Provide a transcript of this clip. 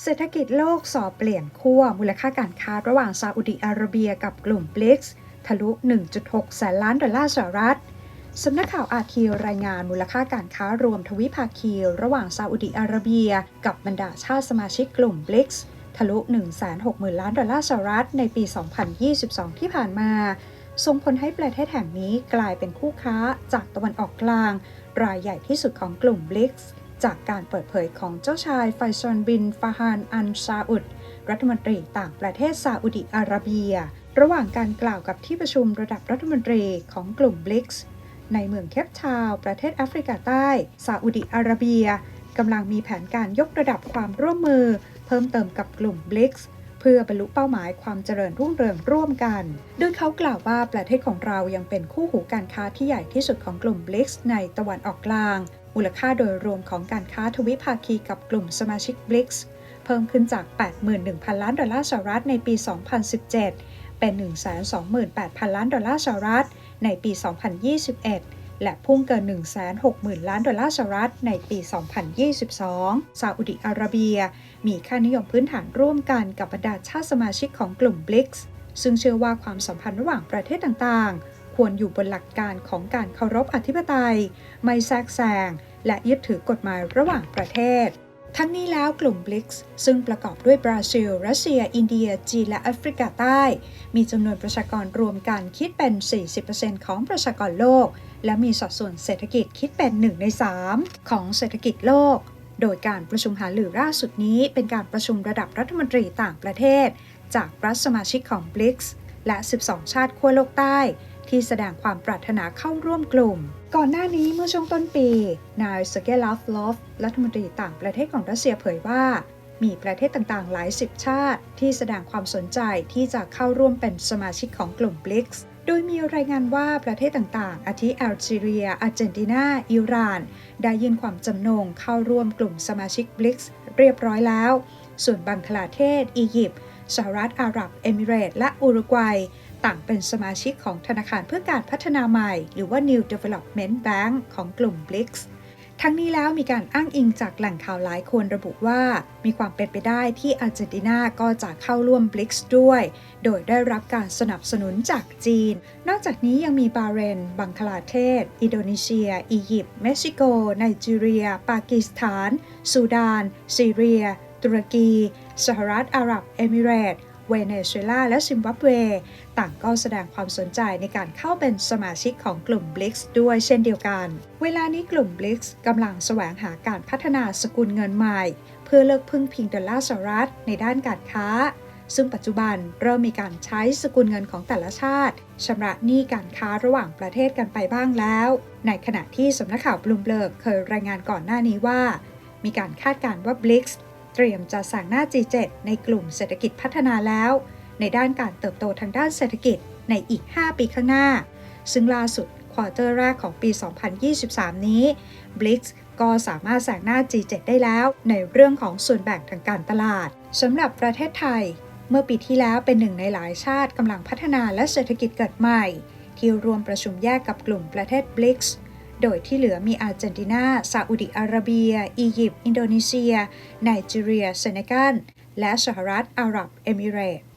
เศรษฐกิจโลกสอบเปลี่ยนขั้วมูลค่าการค้าระหว่างซาอุดิอาระเบียกับกลุ่มบลิกส์ทะลุ 1.6 แสนล้านดอลลาร์สหรัฐ สำนักข่าวอาคีรายงานมูลค่าการค้ารวมทวิภาคีระหว่างซาอุดิอาระเบีย กับบรรดาชาติสมาชิกกลุ่มบลิกส์ทะลุ 160,000 ล้านดอลลาร์สหรัฐในปี 2022 ที่ผ่านมา ส่งผลให้ประเทศแห่งนี้กลายเป็นคู่ค้าจากตะวันออกกลาง รายใหญ่ที่สุดของกลุ่มบลิกส์ จากการเปิดเผยของเจ้าชายไฟซอนบินฟาฮานอันซาอุด รัฐมนตรีต่างประเทศซาอุดิอาระเบีย ระหว่างการกล่าวกับที่ประชุมระดับรัฐมนตรีของกลุ่มบลิกส์ในเมืองเคปทาวประเทศแอฟริกาใต้ซาอุดิอาระเบียกำลังมีแผนการยกระดับความร่วมมือ เพิ่มเติมกับกลุ่มบลิกส์เพื่อบรรลุเป้าหมายความเจริญรุ่งเรืองร่วมกัน โดยเขากล่าวว่าประเทศของเรายังเป็นคู่หูการค้าที่ใหญ่ที่สุดของกลุ่มบลิกส์ในตะวันออกกลาง มูลค่าโดยรวมของการค้าทวิภาคีกับกลุ่มสมาชิกบลิกส์เพิ่มขึ้นจาก 81,000 ล้านดอลลาร์สหรัฐในปี 2017 เป็น 128,000 ล้านดอลลาร์สหรัฐในปี 2021และพุ่งเกิน 160,000 ล้านดอลลาร์สหรัฐในปี 2022 ซาอุดิอาระเบีย มีค่านิยมพื้นฐานร่วมกันกับบรรดาชาติสมาชิกของกลุ่มบลิกส์ซึ่งเชื่อว่าความสัมพันธ์ระหว่างประเทศต่างๆ ควรอยู่บนหลักการของการเคารพอธิปไตย ไม่แทรกแซง และยึดถือกฎหมายระหว่างประเทศ ทั้งนี้แล้วกลุ่มบลิกส์ซึ่งประกอบด้วยบราซิล รัสเซีย อินเดีย จีน และแอฟริกาใต้ มีจำนวนประชากรรวมกันคิดเป็น 40%ของประชากรโลก และมีสัดส่วนเศรษฐกิจคิดเป็น 1 ใน 3 ของเศรษฐกิจโลก โดยการประชุมหารือล่าสุดนี้ เป็นการประชุมระดับรัฐมนตรีต่างประเทศ จากรัฐสมาชิกของบลิกส์และ 12 ชาติขั้วโลกใต้ ที่แสดงความปรารถนาเข้าร่วมกลุ่ม ก่อนหน้านี้เมื่อช่วงต้นปี นายเซเกลาฟลอฟรัฐมนตรีต่างประเทศของรัสเซียเผยว่า มีประเทศต่างๆ หลายสิบชาติ ที่แสดงความสนใจที่จะเข้าร่วมเป็นสมาชิกของกลุ่มบลิกส์โดยมีรายงานว่าประเทศต่างๆ อาทิแอลจีเรีย อาร์เจนตินา อิหร่าน ได้ยื่นความจำนงเข้าร่วมกลุ่มสมาชิกบลิกส์เรียบร้อยแล้ว ส่วนบังคลาเทศ อียิปต์ สหรัฐอาหรับ เอมิเรตส์และอุรุกวัย ต่างเป็นสมาชิกของธนาคารเพื่อการพัฒนาใหม่ หรือว่า New Development Bank ของกลุ่ม BRICS ทั้งนี้แล้วมีการอ้างอิงจากแหล่งข่าวหลายคนระบุว่า มีความเป็นไปได้ที่อาร์เจนตินาก็จะเข้าร่วม BRICS ด้วย โดยได้รับการสนับสนุนจากจีน นอกจากนี้ยังมีบาเรน บังคลาเทศ อินโดนีเซีย อียิปต์ เม็กซิโก ไนจีเรีย ปากีสถานซูดาน ซีเรีย ตุรกี สหรัฐอาหรับ เอมิเรตส์ เวเนซุเอลาและซิมบับเว ต่างก็แสดงความสนใจในการเข้าเป็นสมาชิกของกลุ่ม BRICS ด้วยเช่นเดียวกัน เวลานี้กลุ่ม BRICS กำลังแสวงหาการพัฒนาสกุลเงินใหม่ เพื่อเลิกพึ่งพิงดอลลาร์สหรัฐในด้านการค้า ซึ่งปัจจุบันเริ่มมีการใช้สกุลเงินของแต่ละชาติชำระหนี้การค้าระหว่างประเทศกันไปบ้างแล้ว ในขณะที่สำนักข่าวบลูมเบิร์กเคยรายงานก่อนหน้านี้ว่า มีการคาดการณ์ว่า BRICS เตรียมจะสั่งหน้า G7 ในกลุ่มเศรษฐกิจพัฒนาแล้ว ในด้านการเติบโตทางด้านเศรษฐกิจในอีก 5 ปีข้างหน้า ซึ่งล่าสุดควอเตอร์แรกของปี 2023 นี้ BRICS ก็สามารถแซงหน้า G7 ได้แล้วในเรื่องของส่วนแบ่งทางการตลาดสำหรับประเทศไทย เมื่อปีที่แล้วเป็นหนึ่งในหลายชาติกำลังพัฒนาและเศรษฐกิจเกิดใหม่ ที่รวมประชุมแยกกับกลุ่มประเทศ BRICS โดยที่เหลือมีอาร์เจนตินา ซาอุดิอาระเบีย อียิปต์ อินโดนีเซีย ไนจีเรีย เซเนกัล และสหรัฐอาหรับเอมิเรต